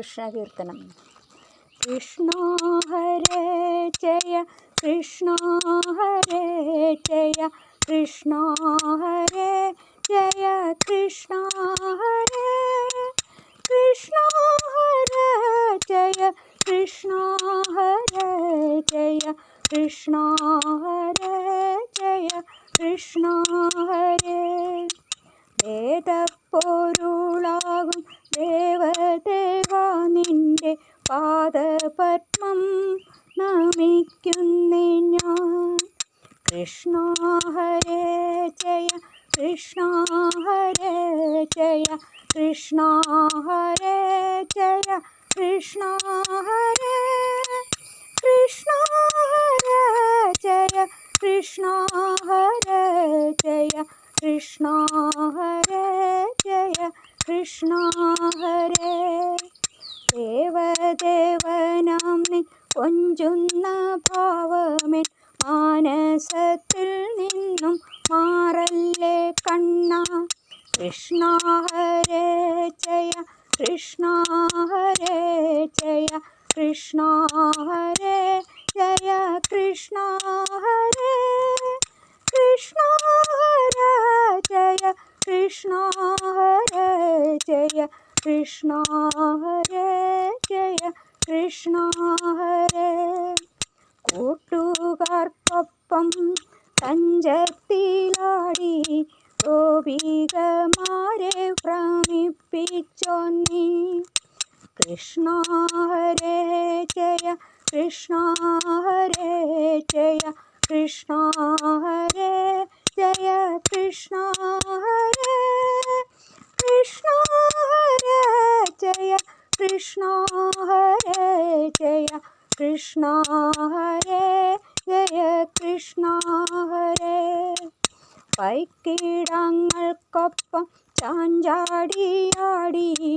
കൃഷ്ണ കീർത്തനം കൃഷ്ണ ഹരേ ജയ കൃഷ്ണ ഹരേ ജയ കൃഷ്ണ ഹരേ ജയ കൃഷ്ണ ഹരേ കൃഷ്ണ ഹരേ ജയ കൃഷ്ണ ഹരേ ജയ കൃഷ്ണ ഹരേ ജയ കൃഷ്ണ कृष्णा हरे जय कृष्णा हरे जय कृष्णा हरे जय कृष्णा हरे कृष्णा हरे जय कृष्णा हरे जय कृष्णा हरे जय कृष्णा हरे। देवदेवनमि पुञ्जुन्न भावमि ഭാവമേ മാനസത്തിൽ നിന്നും മാറല്ലേ കണ്ണ കൃഷ്ണ ഹരേ ജയ കൃഷ്ണ ഹരേ ജയ കൃഷ്ണ ഹരേ ജയ കൃഷ്ണ ഹരേ കൃഷ്ണ ഹരേ ജയ കൃഷ്ണ ഹരേ ജയ കൃഷ്ണ ഹരേ ജയ കൃഷ്ണ കൂട്ടുകാർക്കൊപ്പം തഞ്ചത്തിലാടി ഗോപികമാരെ ഭ്രമിപ്പിച്ചൊന്നി കൃഷ്ണ ഹരേ ജയ കൃഷ്ണ ഹരേ ജയ കൃഷ്ണ ഹരേ ജയ കൃഷ്ണ ഹരേ കൃഷ്ണ ഹരേ ജയ കൃഷ്ണ ഹരേ ജയ കൃഷ്ണ ഹരേ ജയ കൃഷ്ണ ഹരേ. പൈക്കിടങ്ങൾക്കൊപ്പം ചാഞ്ചാടിയാടി.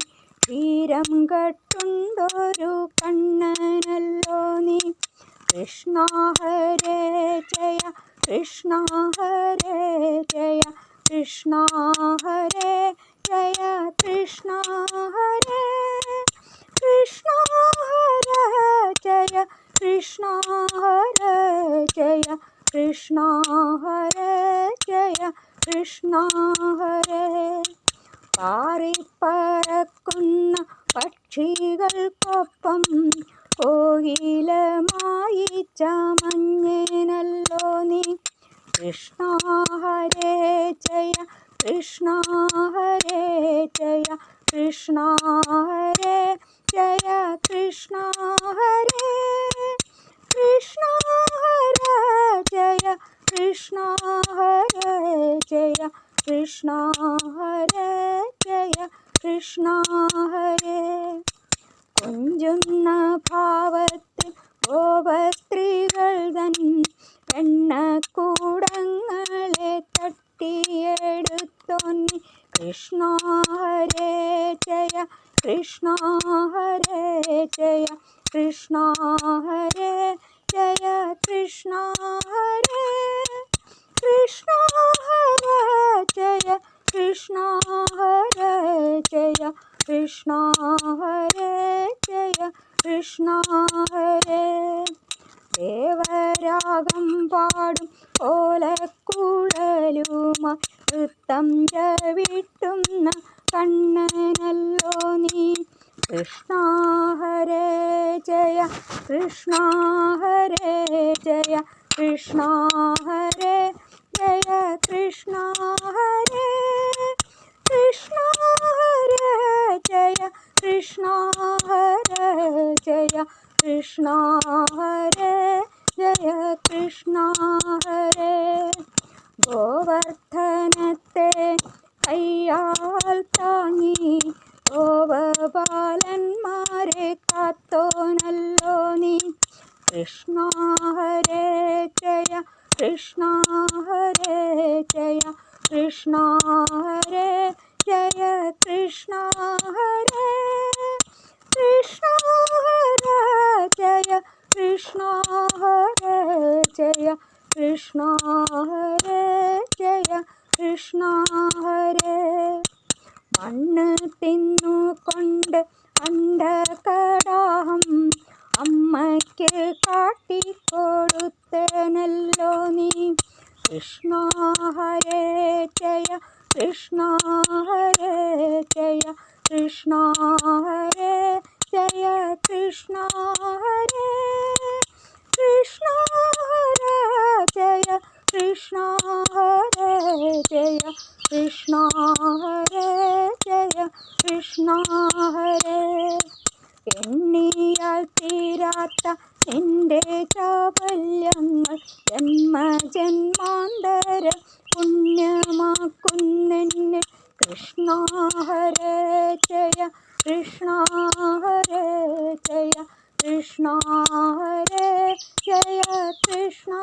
വീരം കെട്ടുണ്ടൊരു കണ്ണനല്ലോ നീ. കൃഷ്ണ ഹരേ ജയ കൃഷ്ണ ഹരേ ജയ കൃഷ്ണ ഹരേ ജയ കൃഷ്ണ ഹരേ. കൃഷ്ണ ഹരേ ജയ കൃഷ്ണ ഹരേ കൃഷ്ണ ഹരേ ജയ കൃഷ്ണ ഹരേ പാറിപ്പറക്കുന്ന പക്ഷികൾക്കൊപ്പം കോയിലമായി ചമഞ്ഞേനല്ലോ നീ കൃഷ്ണ ഹരേ ജയ കൃഷ്ണ ഹരേ ജയ കൃഷ്ണ ഹരേ ജയ കൃഷ്ണ ഹരേ കൃഷ്ണ കൃഷ്ണ ഹര ജയ കൃഷ്ണ ഹര ജയ കൃഷ്ണ ഹരേ കൊഞ്ചുന്ന ഭാവത്തിൽ ഗോപസ്ത്രീകൾ തൻ എണ്ണക്കൂടങ്ങളെ തട്ടിയെടുത്തൊന്നി കൃഷ്ണ ഹരേ ജയ കൃഷ്ണ കൃഷ്ണ ഹരേ ദേവരാഗം പാടും ഓലക്കുഴലുമായി നൃത്തം ചവിട്ടുന്ന കണ്ണനല്ലോ നീ. കൃഷ്ണ ഹരേ ജയ കൃഷ്ണ ഹരേ ജയ കൃഷ്ണ ഹരേ ജയ കൃഷ്ണ ഹരേ കൃഷ്ണ ഹരേ ജയ കൃഷ്ണ ഹരേ ഗോവർദ്ധനത്തെ കയ്യാൽ താങ്ങി ഗോപബാലന്മാരെ കാത്തോനല്ലോ നീ കൃഷ്ണ ഹരേ ജയ കൃഷ്ണ ഹരേ ജയ കൃഷ്ണ ഹരേ ജയ കൃഷ്ണ ഹരേ കൃഷ്ണ കൊണ്ട് അണ്ടകടാഹം അമ്മയ്ക്ക് കാട്ടിക്കൊടുത്തേനല്ലോ നീ. കൃഷ്ണ ഹരേ ജയ കൃഷ്ണ ഹരേ ജയ കൃഷ്ണ ഹരേ ജയ കൃഷ്ണ ഹരേ കൃഷ്ണ ജയ കൃഷ്ണ ഹരേ ജയ കൃഷ്ണ ഹരേ എണ്ണിയാൽ തീരാത്ത നിന്റെ ചാബല്യങ്ങൾ ജന്മജന്മാന്തര പുണ്യമാക്കുന്നെന്നെ. കൃഷ്ണ ഹരേ ജയ കൃഷ്ണ ഹരേ ജയ കൃഷ്ണ ഹരേ ജയ കൃഷ്ണ